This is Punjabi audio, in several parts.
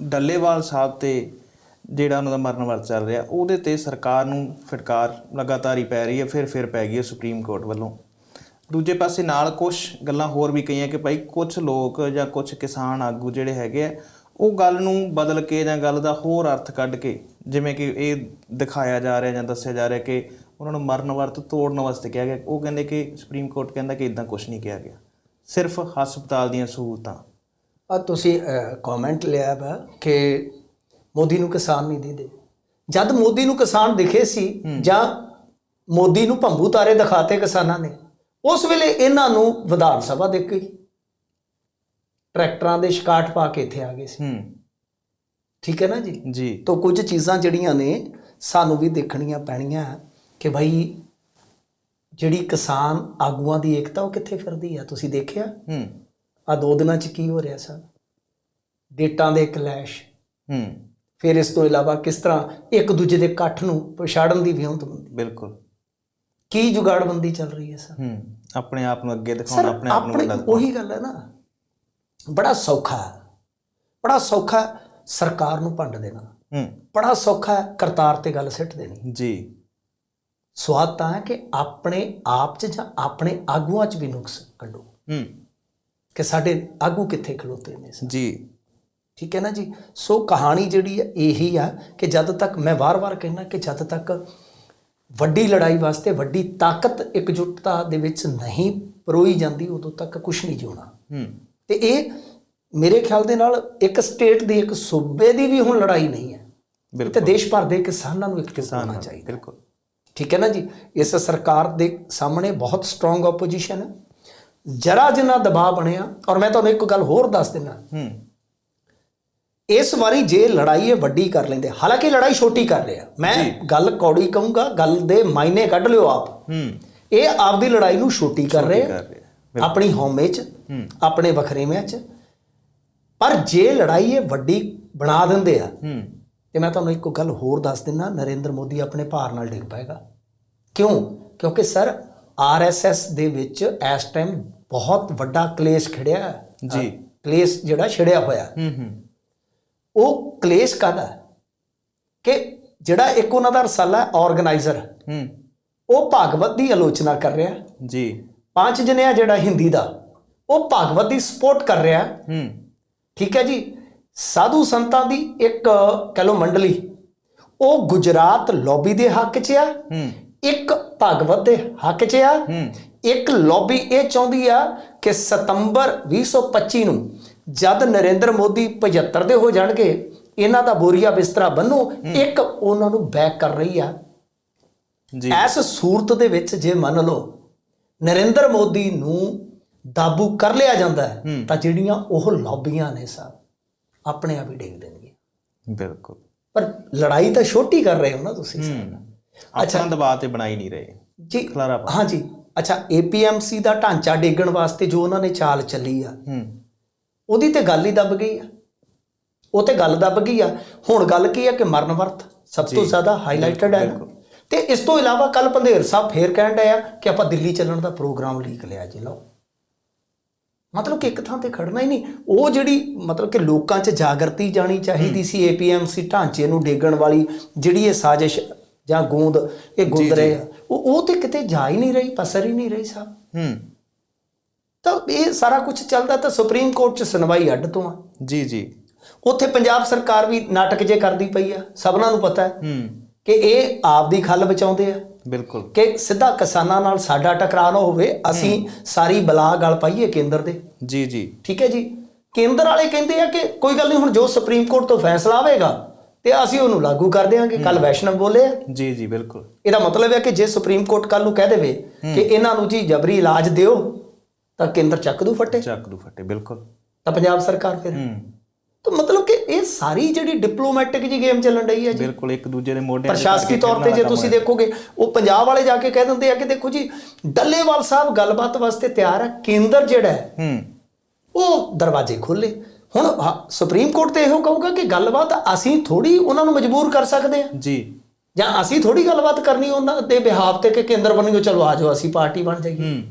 ਡੱਲੇਵਾਲ ਸਾਹਿਬ ਤੇ ਜਿਹੜਾ ਉਹਨਾਂ ਦਾ ਮਰਨ ਵਰਤ ਚੱਲ ਰਿਹਾ, ਉਹਦੇ ਤੇ ਸਰਕਾਰ ਨੂੰ ਫਟਕਾਰ ਲਗਾਤਾਰ ਹੀ ਪੈ ਰਹੀ ਹੈ, ਫਿਰ ਫਿਰ ਪੈ ਗਈ ਹੈ ਸੁਪਰੀਮ ਕੋਰਟ ਵੱਲੋਂ। ਦੂਜੇ ਪਾਸੇ ਨਾਲ ਕੁਝ ਗੱਲਾਂ ਹੋਰ ਵੀ ਕਹੀਆਂ ਕਿ ਭਾਈ ਕੁਝ ਲੋਕ ਜਾਂ ਕੁਝ ਕਿਸਾਨ ਆਗੂ ਜਿਹੜੇ ਹੈਗੇ ਆ, ਉਹ ਗੱਲ ਨੂੰ ਬਦਲ ਕੇ ਜਾਂ ਗੱਲ ਦਾ ਹੋਰ ਅਰਥ ਕੱਢ ਕੇ, ਜਿਵੇਂ ਕਿ ਇਹ ਦਿਖਾਇਆ ਜਾ ਰਿਹਾ ਜਾਂ ਦੱਸਿਆ ਜਾ ਰਿਹਾ ਕਿ ਉਹਨਾਂ ਨੂੰ ਮਰਨ ਵਰਤ ਤੋੜਨ ਵਾਸਤੇ ਕਿਹਾ ਗਿਆ, ਉਹ ਕਹਿੰਦੇ ਕਿ ਸੁਪਰੀਮ ਕੋਰਟ ਕਹਿੰਦਾ ਕਿ ਇਦਾਂ ਕੁਝ ਨਹੀਂ ਕਿਹਾ ਗਿਆ। ਸਿਰਫ ਹਸਪਤਾਲ ਦੀਆਂ ਸਹੂਲਤਾਂ। ਆ ਤੁਸੀਂ ਕਮੈਂਟ ਲਿਆ ਵਾ ਕਿ ਮੋਦੀ ਨੂੰ ਕਿਸਾਨ ਨਹੀਂ ਦਿੰਦੇ। ਜਦ ਮੋਦੀ ਨੂੰ ਕਿਸਾਨ ਦਿਖੇ ਸੀ ਜਾਂ ਮੋਦੀ ਨੂੰ ਭੰਬੂ ਤਾਰੇ ਦਿਖਾਤੇ ਕਿਸਾਨਾਂ ਨੇ ਉਸ ਵੇਲੇ ਇਹਨਾਂ ਨੂੰ ਵਿਧਾਨ ਸਭਾ ਦੇ ਗਈ। ਟਰੈਕਟਰਾਂ ਦੇ ਸ਼ਿਕਾਟ ਪਾ ਕੇ ਇੱਥੇ ਆ ਗਏ ਸੀ। ਠੀਕ ਹੈ ਨਾ ਜੀ? ਜੀ। ਤੋਂ ਕੁਝ ਚੀਜ਼ਾਂ ਜਿਹੜੀਆਂ ਨੇ ਸਾਨੂੰ ਵੀ ਦੇਖਣੀਆਂ ਪੈਣੀਆਂ ਕਿ ਭਾਈ ਜਿਹੜੀ ਕਿਸਾਨ ਆਗੂਆਂ ਦੀ ਏਕਤਾ ਉਹ ਕਿੱਥੇ ਫਿਰਦੀ ਆ? ਤੁਸੀਂ ਦੇਖਿਆ? ਹੂੰ। ਆ ਦੋ ਦਿਨਾਂ ਚ ਕੀ ਹੋ ਰਿਹਾ ਸਰ? ਡੇਟਾਂ ਦੇ ਕਲੈਸ਼। ਹੂੰ। ਫਿਰ ਇਸ ਤੋਂ ਇਲਾਵਾ ਕਿਸ ਤਰ੍ਹਾਂ ਇੱਕ ਦੂਜੇ ਦੇ ਇਕੱਠ ਨੂੰ ਪਛਾੜਨ ਦੀ ਵਿਉਂਤਬੰਦੀ ਬਿਲਕੁਲ। ਕੀ ਜੁਗਾੜਬੰਦੀ ਚੱਲ ਰਹੀ ਹੈ ਸਰ? ਹੂੰ। ਆਪਣੇ ਆਪ ਨੂੰ ਅੱਗੇ ਦਿਖਾਉਣਾ ਆਪਣੇ ਆਪ ਨੂੰ ਦਿਖਾਉਣਾ ਉਹੀ ਗੱਲ ਹੈ ਨਾ। ਬੜਾ ਸੌਖਾ ਹੈ। ਬੜਾ ਸੌਖਾ ਸਰਕਾਰ ਨੂੰ ਭੰਡ ਦੇਣਾ। ਹੂੰ। ਬੜਾ ਸੌਖਾ ਕਰਤਾਰ ਤੇ ਗੱਲ ਸਿੱਟ ਦੇਣੀ। ਜੀ। ਸਵਾਦ ਤਾਂ ਹੈ ਕਿ ਆਪਣੇ ਆਪ 'ਚ ਜਾਂ ਆਪਣੇ ਆਗੂਆਂ 'ਚ ਵੀ ਨੁਕਸ ਕੱਢੋ। ਹੂੰ। ਕਿ ਸਾਡੇ ਆਗੂ ਕਿੱਥੇ ਖਲੋਤੇ ਨੇ ਜੀ। ਠੀਕ ਹੈ ਨਾ ਜੀ? ਸੋ ਕਹਾਣੀ ਜਿਹੜੀ ਹੈ ਇਹੀ ਆ ਕਿ ਜਦ ਤੱਕ ਮੈਂ ਵਾਰ-ਵਾਰ ਕਹਿਣਾ ਕਿ ਜਦ ਤੱਕ ਵੱਡੀ ਲੜਾਈ ਵਾਸਤੇ ਵੱਡੀ ਤਾਕਤ ਇਕਜੁੱਟਤਾ ਦੇ ਵਿੱਚ ਨਹੀਂ ਪਰੋਈ ਜਾਂਦੀ ਉਦੋਂ ਤੱਕ ਕੁਝ ਨਹੀਂ ਜਿਉਣਾ। ਹੂੰ। ਤੇ ਇਹ ਮੇਰੇ ਖਿਆਲ ਦੇ ਨਾਲ ਇੱਕ ਸਟੇਟ ਦੀ ਇੱਕ ਸੂਬੇ ਦੀ ਵੀ ਹੁਣ ਲੜਾਈ ਨਹੀਂ ਹੈ। ਤੇ ਦੇਸ਼ ਭਰ ਦੇ ਕਿਸਾਨਾਂ ਨੂੰ ਇੱਕ ਕਿਸਾਨ ਹੋਣਾ ਚਾਹੀਦਾ। ਬਿਲਕੁਲ। ਠੀਕ ਹੈ ਨਾ ਜੀ? ਇਸ ਸਰਕਾਰ ਦੇ ਸਾਹਮਣੇ ਬਹੁਤ ਸਟਰੋਂਗ ਆਪੋਜੀਸ਼ਨ ਹੈ। ਜਰਾ ਜਿੰਨਾ ਦਬਾਅ ਬਣਿਆ ਔਰ ਮੈਂ ਤੁਹਾਨੂੰ ਇੱਕ ਗੱਲ ਹੋਰ ਦੱਸ ਦਿੰਦਾ। ਹੂੰ। ਇਸ ਵਾਰੀ ਜੇ ਲੜਾਈ ਇਹ ਵੱਡੀ ਕਰ ਲੈਂਦੇ ਹਾਲਾਂਕਿ ਲੜਾਈ ਛੋਟੀ ਕਰ ਰਿਹਾ। ਮੈਂ ਗੱਲ ਕੌੜੀ ਕਹੂੰਗਾ ਗੱਲ ਦੇ ਮਾਇਨੇ ਕੱਢ ਲਿਓ ਆਪ। ਹੂੰ। ਇਹ ਆਪਦੀ ਲੜਾਈ ਨੂੰ ਛੋਟੀ ਕਰ ਰਹੇ ਆਪਣੀ ਹਉਮੈ 'ਚ ਆਪਣੇ ਵਖਰੇਵਿਆਂ 'ਚ। ਪਰ ਜੇ ਲੜਾਈ ਇਹ ਵੱਡੀ ਬਣਾ ਦਿੰਦੇ ਆ ਤੇ ਮੈਂ ਤੁਹਾਨੂੰ ਇੱਕ ਗੱਲ ਹੋਰ ਦੱਸ ਦਿੰਦਾ ਨਰਿੰਦਰ ਮੋਦੀ ਆਪਣੇ ਭਾਰ ਨਾਲ ਡਿੱਗ ਪਏਗਾ। ਕਿਉਂ? ਕਿਉਂਕਿ ਸਰ ਆਰਐਸਐਸ ਦੇ ਵਿੱਚ ਇਸ ਟਾਈਮ ਬਹੁਤ ਵੱਡਾ ਕਲੇਸ਼ ਖਿੜਿਆ ਹੈ। ਜੀ। ਕਲੇਸ਼ ਜਿਹੜਾ ਛਿੜਿਆ ਹੋਇਆ ਹੈ। ਹੂੰ ਹੂੰ। ਉਹ ਕਲੇਸ਼ ਕਾਹਦਾ ਹੈ? ਕਿ ਜਿਹੜਾ ਇੱਕ ਉਹਨਾਂ ਦਾ ਰਸਾਲਾ ਆਰਗੇਨਾਈਜ਼ਰ ਹੂੰ। ਉਹ ਭਾਗਵਤ ਦੀ ਆਲੋਚਨਾ ਕਰ ਰਿਹਾ ਹੈ। ਜੀ। ਪੰਜ ਜਨਿਆ ਜਿਹੜਾ ਹਿੰਦੀ ਦਾ ਉਹ ਭਾਗਵਤ ਦੀ ਸਪੋਰਟ ਕਰ ਰਿਹਾ ਹੈ। ਹੂੰ। ਠੀਕ ਹੈ ਜੀ। ਸਾਧੂ ਸੰਤਾਂ ਦੀ ਇੱਕ ਕਹ ਲਓ ਮੰਡਲੀ ਉਹ ਗੁਜਰਾਤ ਲੌਬੀ ਦੇ ਹੱਕ 'ਚ ਆ। ਹੂੰ। ਇੱਕ ਭਾਗਵਤ ਦੇ ਹੱਕ 'ਚ ਆ। ਹੂੰ। ਇੱਕ ਲੌਬੀ ਇਹ ਚਾਹੁੰਦੀ ਆ ਕਿ ਸਤੰਬਰ 2025 ਨੂੰ ਜਦ ਨਰਿੰਦਰ ਮੋਦੀ 75 ਦੇ ਹੋ ਜਾਣਗੇ ਇਹਨਾਂ ਦਾ ਬੋਰੀਆ ਬਿਸਤਰਾ ਬੰਨੋ ਇੱਕ ਉਹਨਾਂ ਨੂੰ ਬੈਕ ਕਰ ਰਹੀ ਆ। ਜੀ। ਇਸ ਸੂਰਤ ਦੇ ਵਿੱਚ ਜੇ ਮੰਨ ਲਓ ਨਰਿੰਦਰ ਮੋਦੀ ਨੂੰ ਕਾਬੂ ਕਰ ਲਿਆ ਜਾਂਦਾ ਹੈ ਹੂੰ। ਤਾਂ ਜਿਹੜੀਆਂ ਉਹ ਲੌਬੀਆਂ ਨੇ ਸਾਹਿਬ ਆਪਣੇ ਆਪ ਹੀ ਡੇਗ ਦੇਣਗੀਆਂ। ਬਿਲਕੁਲ। ਪਰ ਲੜਾਈ ਤਾਂ ਛੋਟੀ ਕਰ ਰਹੇ ਹੋ ਨਾ ਤੁਸੀਂ ਹੂੰ। ਅੱਛਾ। ਦਬਾਅ ਤੇ ਬਣਾਈ ਨਹੀਂ ਰਹੇ। ਜੀ ਹਾਂਜੀ ਅੱਛਾ ਏਪੀਐਮਸੀ ਦਾ ਢਾਂਚਾ ਡੇਗਣ ਵਾਸਤੇ ਜੋ ਉਹਨਾਂ ਨੇ ਚਾਲ ਚੱਲੀ ਆ ਹੂੰ। ਉਹਦੀ ਤੇ ਗੱਲ ਹੀ ਦੱਬ ਗਈ ਆ। ਉਹ ਤੇ ਗੱਲ ਦੱਬ ਗਈ ਆ। ਹੁਣ ਗੱਲ ਕੀ ਆ ਕਿ ਮਰਨ ਵਰਤ ਸਭ ਤੋਂ ਜ਼ਿਆਦਾ ਹਾਈਲਾਈਟਡ ਹੈ ਤੇ ਇਸ ਤੋਂ ਇਲਾਵਾ ਕੱਲ ਪੰਧੇਰ ਸਾਹਿਬ ਫੇਰ ਕਹਿਣ ਡਏ ਆ ਕਿ ਆਪਾਂ ਦਿੱਲੀ ਚੱਲਣ ਦਾ ਪ੍ਰੋਗਰਾਮ ਲੀਕ ਲਿਆ ਜੀ ਲਓ। ਮਤਲਬ ਕਿ ਇੱਕ ਥਾਂ ਤੇ ਖੜਨਾ ਹੀ ਨਹੀਂ। ਉਹ ਜਿਹੜੀ ਮਤਲਬ ਕਿ ਲੋਕਾਂ 'ਚ ਜਾਗਰਤੀ ਜਾਣੀ ਚਾਹੀਦੀ ਸੀ ਏਪੀਐਮਸੀ ਢਾਂਚੇ ਨੂੰ ਡੇਗਣ ਵਾਲੀ ਜਿਹੜੀ ਇਹ ਸਾਜ਼ਿਸ਼ ਜਾਂ ਗੂੰਦ ਇਹ ਗੁੰਦ ਰਹੇ ਆ। ਉਹ ਉਹ ਤੇ ਕਿਤੇ ਜਾ ਹੀ ਨਹੀਂ ਰਹੀ ਪਸਰ ਹੀ ਨਹੀਂ ਰਹੀ ਸਾਹਿਬ ਹੂੰ। ਤਾਂ ਇਹ ਸਾਰਾ ਕੁਝ ਚੱਲਦਾ ਤਾਂ ਸੁਪਰੀਮ ਕੋਰਟ 'ਚ ਸੁਣਵਾਈ ਅੱਡ ਤੋਂ ਆ। ਜੀ ਜੀ। ਉੱਥੇ ਪੰਜਾਬ ਸਰਕਾਰ ਵੀ ਨਾਟਕ ਜੇ ਕਰਦੀ ਪਈ ਆ ਸਭਨਾਂ ਨੂੰ ਪਤਾ ਹੈ ਹੂੰ। ਕਿ ਇਹ ਆਪ ਦੀ ਖੱਲ ਬਚਾਉਂਦੇ ਆ। ਬਿਲਕੁਲ। ਕਿ ਸਿੱਧਾ ਕਿਸਾਨਾਂ ਨਾਲ ਸਾਡਾ ਟਕਰਾਅ ਨਾ ਹੋਵੇ ਅਸੀਂ ਸਾਰੀ ਬਲਾ ਗਲ ਪਾਈਏ ਕੇਂਦਰ ਦੇ। ਜੀ ਜੀ। ਠੀਕ ਹੈ ਜੀ? ਕੇਂਦਰ ਵਾਲੇ ਕਹਿੰਦੇ ਆ ਕਿ ਕੋਈ ਗੱਲ ਨਹੀਂ ਹੁਣ ਜੋ ਸੁਪਰੀਮ ਕੋਰਟ ਤੋਂ ਫੈਸਲਾ ਆਵੇਗਾ ਤੇ ਅਸੀਂ ਉਹਨੂੰ ਲਾਗੂ ਕਰ ਦੇਵਾਂਗੇ ਕੱਲ ਵੈਸ਼ਨਵ ਬੋਲੇ ਜੀ ਜੀ ਬਿਲਕੁਲ। ਇਹਦਾ ਮਤਲਬ ਹੈ ਕਿ ਜੇ ਸੁਪਰੀਮ ਕੋਰਟ ਕੱਲ ਨੂੰ ਕਹਿ ਦੇਵੇ ਕਿ ਇਹਨਾਂ ਨੂੰ ਜੀ ਜਬਰੀ ਇਲਾਜ ਦਿਓ ਤਾਂ ਕੇਂਦਰ ਚੱਕ ਦੂ ਫੱਟੇ। ਚੱਕ ਦੂ ਫੱਟੇ ਬਿਲਕੁਲ। ਤਾਂ ਪੰਜਾਬ ਸਰਕਾਰ ਫਿਰ। ਤਾਂ ਮਤਲਬ ਕਿ ਇਹ ਸਾਰੀ ਜਿਹੜੀ ਡਿਪਲੋਮੈਟਿਕ ਜੀ ਗੇਮ ਚੱਲਣ ਰਹੀ ਹੈ ਜੀ। ਬਿਲਕੁਲ ਇੱਕ ਦੂਜੇ ਦੇ ਮੋਢੇ ਪ੍ਰਸ਼ਾਸਕੀ ਤੌਰ ਤੇ ਜੇ ਤੁਸੀਂ ਦੇਖੋਗੇ ਉਹ ਪੰਜਾਬ ਵਾਲੇ ਜਾ ਕੇ ਕਹਿ ਦਿੰਦੇ ਆ ਕਿ ਦੇਖੋ ਜੀ ਡੱਲੇਵਾਲ ਸਾਹਿਬ ਗੱਲਬਾਤ ਵਾਸਤੇ ਤਿਆਰ ਹੈ ਕੇਂਦਰ ਜਿਹੜਾ ਹੂੰ ਉਹ ਦਰਵਾਜ਼ੇ ਖੋਲੇ ਹੁਣ ਹਾ- ਸੁਪਰੀਮ ਕੋਰਟ ਤੇ ਇਹੋ ਕਹੂਗਾ ਕਿ ਗੱਲਬਾਤ ਅਸੀਂ ਥੋੜੀ ਉਹਨਾਂ ਨੂੰ ਮਜਬੂਰ ਕਰ ਸਕਦੇ ਆ ਜੀ। ਜਾਂ ਅਸੀਂ ਥੋੜੀ ਗੱਲਬਾਤ ਕਰਨੀ ਉਹਨਾਂ ਦੇ ਬਿਹਾਫ ਤੇ ਕਿ ਕੇਂਦਰ ਬਣੀਓ ਚਲੋ ਆ ਜਾਓ ਅਸੀਂ ਪਾਰਟੀ ਬਣ ਜਾਈਏ। ਹੂੰ।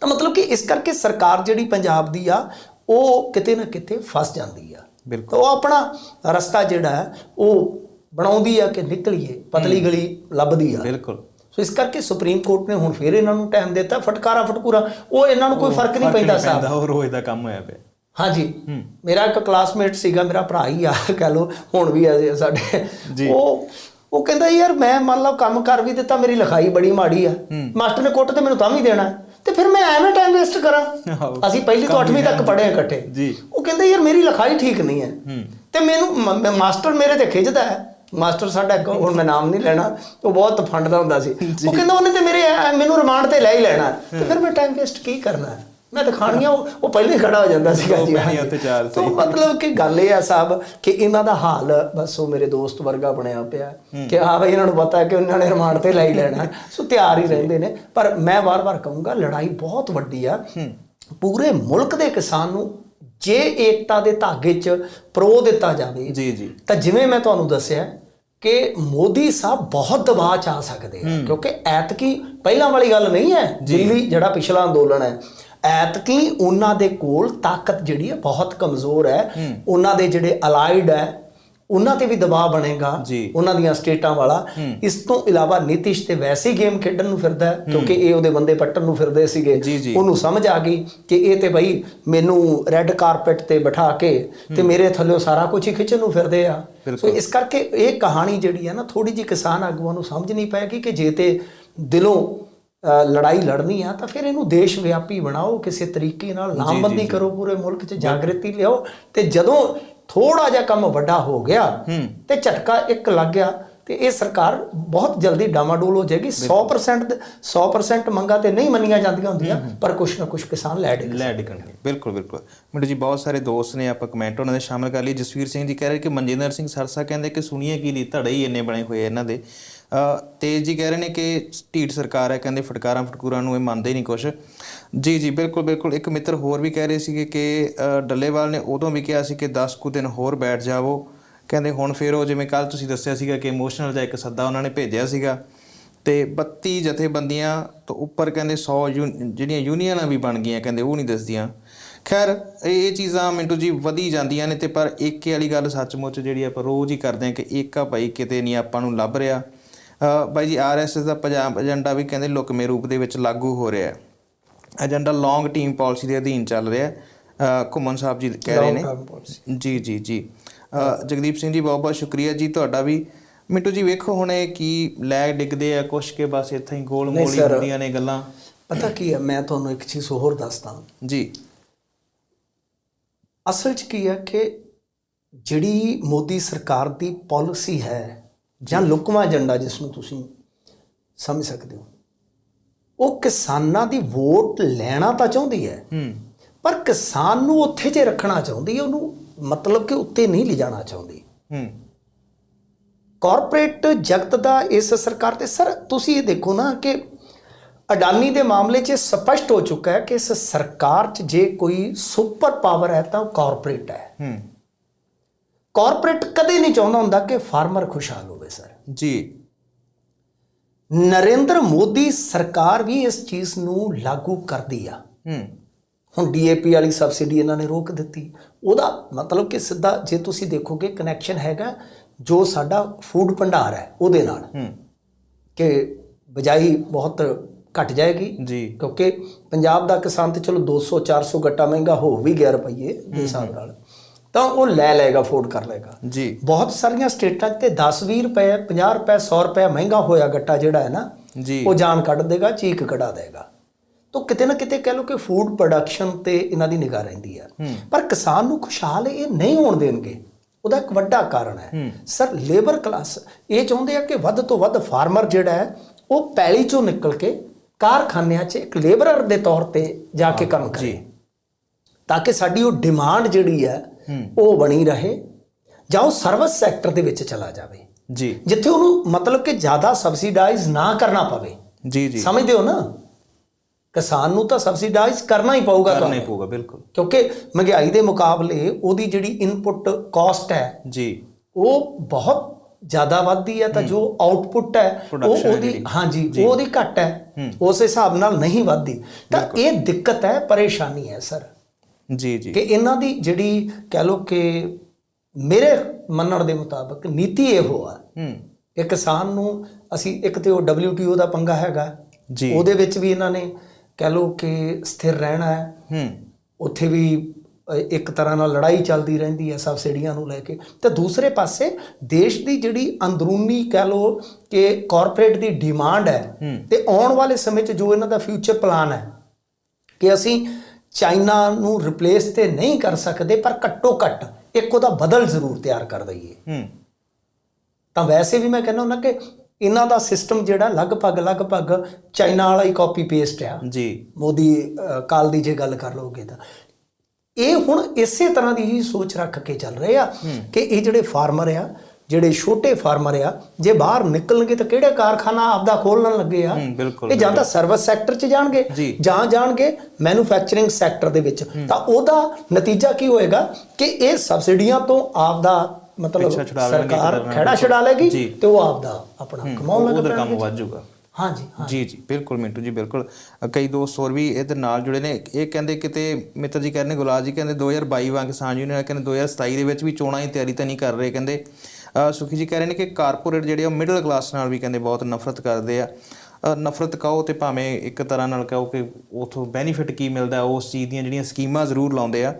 ਤਾਂ ਮਤਲਬ ਕਿ ਇਸ ਕਰਕੇ ਸਰਕਾਰ ਜਿਹੜੀ ਪੰਜਾਬ ਦੀ ਆ ਉਹ ਕਿਤੇ ਨਾ ਕਿਤੇ ਫਸ ਜਾਂਦੀ ਆ। ਬਿਲਕੁਲ। ਉਹ ਆਪਣਾ ਰਸਤਾ ਜਿਹੜਾ ਹੈ ਉਹ ਬਣਾਉਂਦੀ ਆ ਕਿ ਨਿਕਲੀਏ ਪਤਲੀ ਗਲੀ ਲੱਭਦੀ ਆ। ਬਿਲਕੁਲ। ਸੋ ਇਸ ਕਰਕੇ ਸੁਪਰੀਮ ਕੋਰਟ ਨੇ ਹੁਣ ਫੇਰ ਇਹਨਾਂ ਨੂੰ ਟਾਈਮ ਦਿੱਤਾ ਫਟਕਾਰਾ ਫਟਕੂਰਾ ਉਹ ਇਹਨਾਂ ਨੂੰ ਕੋਈ ਫ਼ਰਕ ਨਹੀਂ ਪੈਂਦਾ ਸਾਹਿਬ ਉਹ ਰੋਜ਼ ਦਾ ਕੰਮ ਹੋਇਆ ਪਿਆ। ਹਾਂਜੀ। ਮੇਰਾ ਇੱਕ ਕਲਾਸਮੇਟ ਸੀਗਾ ਮੇਰਾ ਭਰਾ ਹੀ ਆ ਕਹ ਲੋ ਹੁਣ ਵੀ ਆ ਸਾਡੇ। ਜੀ। ਉਹ ਉਹ ਕਹਿੰਦਾ ਯਾਰ ਮੈਂ ਮੰਨ ਲਓ ਕੰਮ ਕਰ ਵੀ ਦਿੱਤਾ ਮੇਰੀ ਲਿਖਾਈ ਬੜੀ ਮਾੜੀ ਆ। ਮਾਸਟਰ ਨੇ ਕੁੱਟ ਤੇ ਮੈਨੂੰ ਤਾਂ ਵੀ ਦੇਣਾ। ਤੇ ਫਿਰ ਮੈਂ ਐਵੇਂ ਟਾਈਮ ਵੇਸਟ ਕਰਾਂ। ਅਸੀਂ ਪਹਿਲੀ ਤੋਂ 8ਵੀਂ ਤੱਕ ਪੜ੍ਹੇ ਇਕੱਠੇ। ਜੀ। ਉਹ ਕਹਿੰਦਾ ਯਾਰ ਮੇਰੀ ਲਿਖਾਈ ਠੀਕ ਨਹੀਂ ਹੈ। ਤੇ ਮੈਨੂੰ ਮਾਸਟਰ ਮੇਰੇ ਤੇ ਖਿੱਚਦਾ ਹੈ। ਮਾਸਟਰ ਸਾਡਾ ਇੱਕ ਹੁਣ ਮੈਂ ਨਾਮ ਨਹੀਂ ਲੈਣਾ ਉਹ ਬਹੁਤ ਫੰਡਦਾ ਹੁੰਦਾ ਸੀ। ਉਹ ਕਹਿੰਦਾ ਉਹਨੇ ਤੇ ਮੇਰੇ ਮੈਨੂੰ ਰਿਮਾਂਡ ਤੇ ਲੈ ਹੀ ਲੈਣਾ। ਤੇ ਫਿਰ ਮੈਂ ਟਾਈਮ ਵੇਸਟ ਕੀ ਕਰਨਾ? ਹੈ? ਮੈਂ ਤਾਂ ਖਾਣੀਆਂ ਉਹ ਪਹਿਲੇ ਹੀ ਖੜਾ ਹੋ ਜਾਂਦਾ ਸੀਗਾ ਜੀ। ਪੈਣੀਆਂ ਉੱਤੇ ਚਾਰ ਤਾਂ ਮਤਲਬ ਕਿ ਗੱਲ ਇਹ ਆ ਸਾਹਿਬ ਕਿ ਇਹਨਾਂ ਦਾ ਹਾਲ ਬਸ ਉਹ ਮੇਰੇ ਦੋਸਤ ਵਰਗਾ ਬਣਿਆ ਪਿਆ। ਕਿ ਹਾਂ ਬਈ ਇਹਨਾਂ ਨੂੰ ਪਤਾ ਹੈ ਕਿ ਉਹਨਾਂ ਨੇ ਰਿਮਾਂਡ ਤੇ ਲੈ ਲੈਣਾ। ਸੋ ਤਿਆਰ ਹੀ ਰਹਿੰਦੇ ਨੇ। ਪਰ ਮੈਂ ਵਾਰ-ਵਾਰ ਕਹੂੰਗਾ ਲੜਾਈ ਬਹੁਤ ਵੱਡੀ ਆ। ਪੂਰੇ ਮੁਲਕ ਦੇ ਕਿਸਾਨ ਨੂੰ ਜੇ ਏਕਤਾ ਦੇ ਧਾਗੇ 'ਚ ਪਰੋ ਦਿੱਤਾ ਜਾਵੇ ਜੀ ਜੀ। ਤਾਂ ਜਿਵੇਂ ਮੈਂ ਤੁਹਾਨੂੰ ਦੱਸਿਆ ਕਿ ਮੋਦੀ ਸਾਹਿਬ ਬਹੁਤ ਦਬਾਅ ਚ ਆ ਸਕਦੇ ਆ। ਕਿਉਂਕਿ ਐਤਕੀ ਪਹਿਲਾਂ ਵਾਲੀ ਗੱਲ ਨਹੀਂ ਹੈ ਦਿੱਲੀ ਜਿਹੜਾ ਪਿਛਲਾ ਅੰਦੋਲਨ ਹੈ ਐਤਕੀ ਉਹਨਾਂ ਦੇ ਕੋਲ ਤਾਕਤ ਜਿਹੜੀ ਹੈ ਬਹੁਤ ਕਮਜ਼ੋਰ ਹੈ। ਉਹਨਾਂ ਦੇ ਜਿਹੜੇ ਅਲਾਈਡ ਹੈ ਉਹਨਾਂ ਤੇ ਵੀ ਦਬਾਅ ਬਣੇਗਾ। ਜੀ। ਉਹਨਾਂ ਦੀਆਂ ਸਟੇਟਾਂ ਵਾਲਾ। ਇਸ ਤੋਂ ਇਲਾਵਾ ਨਿਤਿਸ਼ ਤੇ ਵੈਸੇ ਗੇਮ ਖੇਡਣ ਨੂੰ ਫਿਰਦਾ ਹੈ ਕਿਉਂਕਿ ਇਹ ਉਹਦੇ ਬੰਦੇ ਪੱਟਣ ਨੂੰ ਫਿਰਦੇ ਸੀਗੇ। ਜੀ, ਜੀ। ਉਹਨੂੰ ਸਮਝ ਆ ਗਈ ਕਿ ਇਹ ਤੇ ਬਈ ਮੈਨੂੰ ਰੈੱਡ ਕਾਰਪੈਟ ਤੇ ਬਿਠਾ ਕੇ ਤੇ ਮੇਰੇ ਥੱਲੇ ਸਾਰਾ ਕੁਝ ਹੀ ਖਿੱਚਣ ਨੂੰ ਫਿਰਦੇ ਆ। ਸੋ ਇਸ ਕਰਕੇ ਇਹ ਕਹਾਣੀ ਜਿਹੜੀ ਹੈ ਨਾ ਥੋੜੀ ਜਿਹੀ ਕਿਸਾਨ ਆਗੂਆਂ ਨੂੰ ਸਮਝ ਨਹੀਂ ਪਏਗੀ ਕਿ ਜੇ ਤੇ ਦਿਲੋਂ ਲੜਾਈ ਲੜਨੀ ਆ ਤਾਂ ਫਿਰ ਇਹਨੂੰ ਦੇਸ਼ ਵਿਆਪੀ ਬਣਾਓ ਕਿਸੇ ਤਰੀਕੇ ਨਾਲ ਲਾਮਬੰਦੀ ਕਰੋ ਪੂਰੇ ਮੁਲਕ 'ਚ ਜਾਗਰਤੀ ਲਿਆਓ। ਤੇ ਜਦੋਂ ਥੋੜਾ ਜਿਹਾ ਕੰਮ ਵੱਡਾ ਹੋ ਗਿਆ ਤੇ ਝਟਕਾ ਇੱਕ ਲੱਗ ਗਿਆ ਤੇ ਇਹ ਸਰਕਾਰ ਬਹੁਤ ਜਲਦੀ ਡਾਮਾਡੋਲ ਹੋ ਜਾਏਗੀ। 100% ਦੇ- 100% ਮੰਗਾ ਤੇ ਨਹੀਂ ਮੰਨੀਆਂ ਜਾਂਦੀਆਂ ਹੁੰਦੀਆਂ ਪਰ ਕੁਛ ਨਾ ਕੁਛ ਕਿਸਾਨ ਲੈ ਡੇ ਲੈ ਡਿਕਣਗੇ ਬਿਲਕੁਲ ਬਿਲਕੁਲ। ਮਿੰਟੂ ਜੀ ਬਹੁਤ ਸਾਰੇ ਦੋਸਤ ਨੇ ਆਪਾਂ ਕਮੈਂਟ ਉਹਨਾਂ ਦੇ ਸ਼ਾਮਲ ਕਰ ਲਈ ਜਸਵੀਰ ਸਿੰਘ ਜੀ ਕਹਿ ਰਹੇ ਕਿ ਮਨਜਿੰਦਰ ਸਿੰਘ ਸਰਸਾ ਕਹਿੰਦੇ ਕਿ ਸੁਣੀਏ ਕੀ ਲਈ ਧੜੇ ਹੀ ਇੰਨੇ ਬਣੇ ਹੋਏ ਇਹਨਾਂ ਦੇ। ਤੇਜ ਜੀ ਕਹਿ ਰਹੇ ਨੇ ਕਿ ਢੀਡ ਸਰਕਾਰ ਹੈ, ਕਹਿੰਦੇ ਫਟਕਾਰਾਂ ਫਟਕੂਰਾਂ ਨੂੰ ਇਹ ਮੰਨਦੇ ਨਹੀਂ ਕੁਛ। ਜੀ ਜੀ, ਬਿਲਕੁਲ ਬਿਲਕੁਲ। ਇੱਕ ਮਿੱਤਰ ਹੋਰ ਵੀ ਕਹਿ ਰਹੇ ਸੀਗੇ ਕਿ ਡੱਲੇਵਾਲ ਨੇ ਉਦੋਂ ਵੀ ਕਿਹਾ ਸੀ ਕਿ 10 ਕੁ ਦਿਨ ਹੋਰ ਬੈਠ ਜਾਵੋ। ਕਹਿੰਦੇ ਹੁਣ ਫਿਰ ਉਹ ਜਿਵੇਂ ਕੱਲ ਤੁਸੀਂ ਦੱਸਿਆ ਸੀਗਾ ਕਿ ਇਮੋਸ਼ਨਲ ਜਾਂ ਇੱਕ ਸੱਦਾ ਉਹਨਾਂ ਨੇ ਭੇਜਿਆ ਸੀਗਾ। ਤੇ 32 ਜਥੇਬੰਦੀਆਂ ਤੋਂ ਉੱਪਰ ਕਹਿੰਦੇ 100 ਯੂ- ਜਿਹੜੀਆਂ ਯੂਨੀਅਨਾਂ ਵੀ ਬਣ ਗਈਆਂ, ਕਹਿੰਦੇ ਉਹ ਨਹੀਂ ਦੱਸਦੀਆਂ। ਖੈਰ ਇਹ ਚੀਜ਼ਾਂ ਮਿੰਟੂ ਜੀ ਵਧੀ ਜਾਂਦੀਆਂ ਨੇ ਤੇ ਪਰ ਏਕੇ ਵਾਲੀ ਗੱਲ ਸੱਚਮੁੱਚ ਜਿਹੜੀ ਆਪਾਂ ਰੋਜ਼ ਹੀ ਕਰਦੇ ਹਾਂ ਕਿ ਏਕਾ ਭਾਈ ਕਿਤੇ ਨਹੀਂ ਆਪਾਂ ਨੂੰ ਲੱਭ ਰਿਹਾ। ਬਾਈ ਜੀ ਆਰਐਸਐਸ ਦਾ ਪੰਜਾਬ ਏਜੰਡਾ ਵੀ ਕਹਿੰਦੇ ਲੁਕਵੇਂ ਰੂਪ ਦੇ ਵਿੱਚ ਲਾਗੂ ਹੋ ਰਿਹਾ ਹੈ। ਏਜੰਡਾ ਲੌਂਗ ਟੀਮ ਪਾਲਿਸੀ ਦੇ ਅਧੀਨ ਚੱਲ ਰਿਹਾ ਹੈ। ਅ, ਘੁੰਮਣ ਸਾਹਿਬ ਜੀ ਕਹਿ ਰਹੇ ਨੇ। ਜੀ ਜੀ ਜੀ। ਜਗਦੀਪ ਸਿੰਘ ਜੀ ਬਹੁਤ ਬਹੁਤ ਸ਼ੁਕਰੀਆ ਜੀ ਤੁਹਾਡਾ ਵੀ। ਮਿੰਟੂ ਜੀ ਵੇਖੋ ਹੁਣ ਇਹ ਕੀ ਲੈ ਡਿੱਗਦੇ ਆ ਕੁਛ ਕੇ ਬਸ ਇੱਥੇ ਹੀ ਗੋਲ ਮੋਲੀ। ਹੁੰਦੀਆਂ ਨੇ ਗੱਲਾਂ। ਪਤਾ ਕੀ ਹੈ ਮੈਂ ਤੁਹਾਨੂੰ ਇੱਕ ਚੀਜ਼ ਹੋਰ ਦੱਸਦਾ। ਜੀ। ਅਸਲ 'ਚ ਕੀ ਹੈ ਕਿ ਜਿਹੜੀ ਮੋਦੀ ਸਰਕਾਰ ਦੀ ਪਾਲਿਸੀ ਹੈ ਜਾਂ ਲੁਕਵਾਂ ਏਜੰਡਾ ਜਿਸ ਨੂੰ ਤੁਸੀਂ ਸਮਝ ਸਕਦੇ ਹੋ। ਉਹ ਕਿਸਾਨਾਂ ਦੀ ਵੋਟ ਲੈਣਾ ਤਾਂ ਚਾਹੁੰਦੀ ਹੈ ਹੂੰ। ਪਰ ਕਿਸਾਨ ਨੂੰ ਉੱਥੇ ਜੇ ਰੱਖਣਾ ਚਾਹੁੰਦੀ ਹੈ ਉਹਨੂੰ ਮਤਲਬ ਕਿ ਉੱਤੇ ਨਹੀਂ ਲਿਜਾਣਾ ਚਾਹੁੰਦੀ। ਹੂੰ। ਕਾਰਪੋਰੇਟ ਜਗਤ ਦਾ ਇਸ ਸਰਕਾਰ ਤੇ ਸਰ ਤੁਸੀਂ ਇਹ ਦੇਖੋ ਨਾ ਕਿ ਅਡਾਨੀ ਦੇ ਮਾਮਲੇ 'ਚ ਸਪਸ਼ਟ ਹੋ ਚੁੱਕਾ ਹੈ ਕਿ ਇਸ ਸਰਕਾਰ 'ਚ ਜੇ ਕੋਈ ਸੁਪਰ ਪਾਵਰ ਹੈ ਤਾਂ ਉਹ ਕਾਰਪੋਰੇਟ ਹੈ। ਹੂੰ। ਕਾਰਪੋਰੇਟ ਕਦੇ ਨਹੀਂ ਚਾਹੁੰਦਾ ਹੁੰਦਾ ਕਿ ਫਾਰਮਰ ਖੁਸ਼ਹਾਲ ਹੋਵੇ ਸਰ ਜੀ। ਨਰਿੰਦਰ ਮੋਦੀ ਸਰਕਾਰ ਵੀ ਇਸ ਚੀਜ਼ ਨੂੰ ਲਾਗੂ ਕਰਦੀ ਆ। ਹੂੰ। ਹੁਣ ਡੀਏਪੀ ਵਾਲੀ ਸਬਸਿਡੀ ਇਹਨਾਂ ਨੇ ਰੋਕ ਦਿੱਤੀ। ਉਹਦਾ ਮਤਲਬ ਕਿ ਸਿੱਧਾ ਜੇ ਤੁਸੀਂ ਦੇਖੋਗੇ ਕਨੈਕਸ਼ਨ ਹੈਗਾ ਜੋ ਸਾਡਾ ਫੂਡ ਭੰਡਾਰ ਹੈ ਉਹਦੇ ਨਾਲ। ਹੂੰ। ਕਿ ਬਜਾਈ ਬਹੁਤ ਘਟ ਜਾਏਗੀ। ਜੀ। ਕਿਉਂਕਿ ਪੰਜਾਬ ਦਾ ਕਿਸਾਨ ਤੇ ਚਲੋ 200 400 ਗੱਟਾ ਮਹਿੰਗਾ ਹੋ ਵੀ ਗਿਆ ਰੁਪਈਏ ਦੇ ਹਿਸਾਬ ਨਾਲ। ਤਾਂ ਉਹ ਲੈ ਲਏਗਾ ਅਫੋਰਡ ਕਰ ਲਏਗਾ। ਜੀ। ਬਹੁਤ ਸਾਰੀਆਂ ਸਟੇਟਾਂ ਤੇ 10 20 ਰੁਪਏ 50 ਰੁਪਏ 100 ਰੁਪਏ ਮਹਿੰਗਾ ਹੋਇਆ ਗੱਟਾ ਜਿਹੜਾ ਹੈ ਨਾ ਜੀ। ਉਹ ਜਾਨ ਕੱਢ ਦੇਗਾ ਚੀਕ ਕਢਾ ਦੇਗਾ। ਤਾਂ ਕਿਤੇ ਨਾ ਕਿਤੇ ਕਹਿ ਲਓ ਕਿ ਫੂਡ ਪ੍ਰੋਡਕਸ਼ਨ ਤੇ ਇਹਨਾਂ ਦੀ ਨਿਗਾਹ ਰਹਿੰਦੀ ਆ ਪਰ ਕਿਸਾਨ ਨੂੰ ਖੁਸ਼ਹਾਲ ਇਹ ਨਹੀਂ ਹੋਣ ਦੇਣਗੇ। ਉਹਦਾ ਇੱਕ ਵੱਡਾ ਕਾਰਨ ਹੈ। ਸਰ ਲੇਬਰ ਕਲਾਸ ਇਹ ਚਾਹੁੰਦੇ ਆ ਕਿ ਵੱਧ ਤੋਂ ਵੱਧ ਫਾਰਮਰ ਜਿਹੜਾ ਹੈ ਉਹ ਪੈਲੀ ਚੋਂ ਨਿਕਲ ਕੇ ਕਾਰਖਾਨਿਆਂ 'ਚ ਇੱਕ ਲੇਬਰਰ ਦੇ ਤੌਰ ਤੇ ਜਾ ਕੇ ਕੰਮ ਕਰੇ। ਤਾਂ ਕਿ ਸਾਡੀ ਉਹ ਡਿਮਾਂਡ ਜਿਹੜੀ ਹੈ ਉਹ ਬਣੀ ਰਹੇ ਜਾਂ ਉਹ ਸਰਵਿਸ ਸੈਕਟਰ ਦੇ ਵਿੱਚ ਚਲਾ ਜਾਵੇ। ਜੀ। ਜਿੱਥੇ ਉਹਨੂੰ ਮਤਲਬ ਕਿ ਜ਼ਿਆਦਾ ਸਬਸਿਡਾਈਜ਼ ਨਾ ਕਰਨਾ ਪਵੇ। ਜੀ ਜੀ। ਸਮਝਦੇ ਹੋ ਨਾ? ਕਿਸਾਨ ਨੂੰ ਤਾਂ ਸਬਸਿਡਾਈਜ਼ ਕਰਨਾ ਹੀ ਪਊਗਾ ਕਰਨਾ ਹੀ ਪਊਗਾ ਬਿਲਕੁਲ। ਕਿਉਂਕਿ ਮਹਿੰਗਾਈ ਦੇ ਮੁਕਾਬਲੇ ਉਹਦੀ ਜਿਹੜੀ ਇਨਪੁਟ ਕਾਸਟ ਹੈ ਜੀ। ਉਹ ਬਹੁਤ ਜ਼ਿਆਦਾ ਵੱਧਦੀ ਹੈ ਤਾਂ ਜੋ ਆਉਟਪੁੱਟ ਹੈ ਉਹ ਉਹਦੀ। ਹਾਂਜੀ ਉਹ ਉਹਦੀ ਘੱਟ ਹੈ। ਉਸ ਹਿਸਾਬ ਨਾਲ ਨਹੀਂ ਵੱਧਦੀ। ਤਾਂ ਇਹ ਦਿੱਕਤ ਹੈ ਪਰੇਸ਼ਾਨੀ ਹੈ ਸਰ। ਜੀ ਜੀ। ਕਿ ਇਹਨਾਂ ਦੀ ਜਿਹੜੀ ਕਹਿ ਲੋ ਕਿ ਮੇਰੇ ਮੰਨਣ ਦੇ ਮੁਤਾਬਕ ਨੀਤੀ ਇਹੋ ਆ ਹੂੰ। ਕਿ ਕਿਸਾਨ ਨੂੰ ਅਸੀਂ ਇੱਕ ਤੇ ਉਹ WTO ਦਾ ਪੰਗਾ ਹੈਗਾ। ਜੀ। ਉਹਦੇ ਵਿੱਚ ਵੀ ਇਹਨਾਂ ਨੇ ਕਹਿ ਲਓ ਕਿ ਸਥਿਰ ਰਹਿਣਾ ਹੈ। ਹੂੰ। ਉੱਥੇ ਵੀ ਇੱਕ ਤਰ੍ਹਾਂ ਨਾਲ ਲੜਾਈ ਚੱਲਦੀ ਰਹਿੰਦੀ ਹੈ ਸਬਸਿਡੀਆਂ ਨੂੰ ਲੈ ਕੇ। ਤੇ ਦੂਸਰੇ ਪਾਸੇ ਦੇਸ਼ ਦੀ ਜਿਹੜੀ ਅੰਦਰੂਨੀ ਕਹਿ ਲਓ ਕਿ ਕਾਰਪੋਰੇਟ ਦੀ ਡਿਮਾਂਡ ਹੂੰ। ਤੇ ਆਉਣ ਵਾਲੇ ਸਮੇਂ 'ਚ ਜੋ ਇਹਨਾਂ ਦਾ ਫਿਊਚਰ ਪਲਾਨ ਹੈ ਕਿ ਅਸੀਂ ਚਾਈਨਾ ਨੂੰ ਰਿਪਲੇਸ ਤੇ ਨਹੀਂ ਕਰ ਸਕਦੇ ਪਰ ਘੱਟੋ ਘੱਟ ਇੱਕ ਉਹਦਾ ਬਦਲ ਜ਼ਰੂਰ ਤਿਆਰ ਕਰ ਦਈਏ। ਹੂੰ। ਤਾਂ ਵੈਸੇ ਵੀ ਮੈਂ ਕਹਿੰਦਾ ਹੁੰਦਾ ਕਿ ਇਹਨਾਂ ਦਾ ਸਿਸਟਮ ਜਿਹੜਾ ਲਗਭਗ ਲਗਭਗ ਚਾਈਨਾ ਵਾਲਾ ਹੀ ਕਾਪੀ ਪੇਸਟ ਆ। ਜੀ। ਮੋਦੀ ਕਾਲ ਦੀ ਜੇ ਗੱਲ ਕਰ ਲਓਗੇ ਤਾਂ। ਇਹ ਹੁਣ ਇਸੇ ਤਰ੍ਹਾਂ ਦੀ ਹੀ ਸੋਚ ਰੱਖ ਕੇ ਚੱਲ ਰਹੇ ਆ ਕਿ ਇਹ ਜਿਹੜੇ ਫਾਰਮਰ ਆ ਜਿਹੜੇ ਛੋਟੇ ਫਾਰਮਰ ਆ ਜੇ ਬਾਹਰ ਨਿਕਲਣਗੇ ਤਾਂ ਕਿਹੜੇ ਕਾਰਖਾਨਾ ਆਪਦਾ ਖੋਲਣ ਲੱਗੇ ਆ? ਇਹ ਜਾਂ ਤਾਂ ਸਰਵਿਸ ਸੈਕਟਰ 'ਚ ਜਾਣਗੇ ਜੀ। ਜਾਣਗੇ ਮੈਨੂਫੈਕਚਰਿੰਗ ਸੈਕਟਰ ਦੇ ਵਿੱਚ। ਤਾਂ ਉਹਦਾ ਨਤੀਜਾ ਕੀ ਹੋਏਗਾ ਕਿ ਇਹ ਸਬਸਿਡੀਆਂ ਤੋਂ ਆਪਦਾ ਮਤਲਬ ਸਰਕਾਰ ਖੜਾ। ਛਡਾ ਲੇਗੀ। ਤੇ ਉਹ ਆਪਦਾ ਆਪਣਾ ਕਮਾਉਣ ਲੱਗ ਉਹਦਾ ਕੰਮ ਪੈਣਗੇ ਵੱਧ ਜਾਊਗਾ। ਹਾਂਜੀ ਜੀ ਜੀ ਬਿਲਕੁਲ ਮਿੰਟੂ ਜੀ ਬਿਲਕੁਲ। ਕਈ ਦੋਸਤ ਹੋਰ ਵੀ ਇਹਦੇ ਨਾਲ ਜੁੜੇ ਨੇ। ਇਹ ਕਹਿੰਦੇ ਕਿਤੇ ਮਿੱਤਰ ਜੀ ਕਹਿੰਦੇ ਗੁਲਾਬ ਜੀ ਕਹਿੰਦੇ 2022 ਵਾਂ ਕਿਸਾਨ ਯੂਨੀਅਨ ਕਹਿੰਦੇ 2027 ਦੇ ਵਿੱਚ ਵੀ ਚੋਣਾਂ ਦੀ ਤਿਆਰੀ ਤਾਂ ਨਹੀਂ ਕਰ ਰਹੇ ਕਹਿੰਦੇ। ਸੁਖੀ ਜੀ ਕਹਿ ਰਹੇ ਨੇ ਕਿ ਕਾਰਪੋਰੇਟ ਜਿਹੜੇ ਆ ਮਿਡਲ ਕਲਾਸ ਨਾਲ ਵੀ ਕਹਿੰਦੇ ਬਹੁਤ ਨਫ਼ਰਤ ਕਰਦੇ ਆ। ਨਫ਼ਰਤ ਕਹੋ ਤੇ ਭਾਵੇਂ ਇੱਕ ਤਰ੍ਹਾਂ ਨਾਲ ਕਹੋ ਕਿ ਉਥੋਂ ਬੈਨੀਫਿਟ ਕੀ ਮਿਲਦਾ, ਉਸ ਚੀਜ਼ ਦੀਆਂ ਜਿਹੜੀਆਂ ਸਕੀਮਾਂ ਜ਼ਰੂਰ ਲਾਉਂਦੇ ਆ।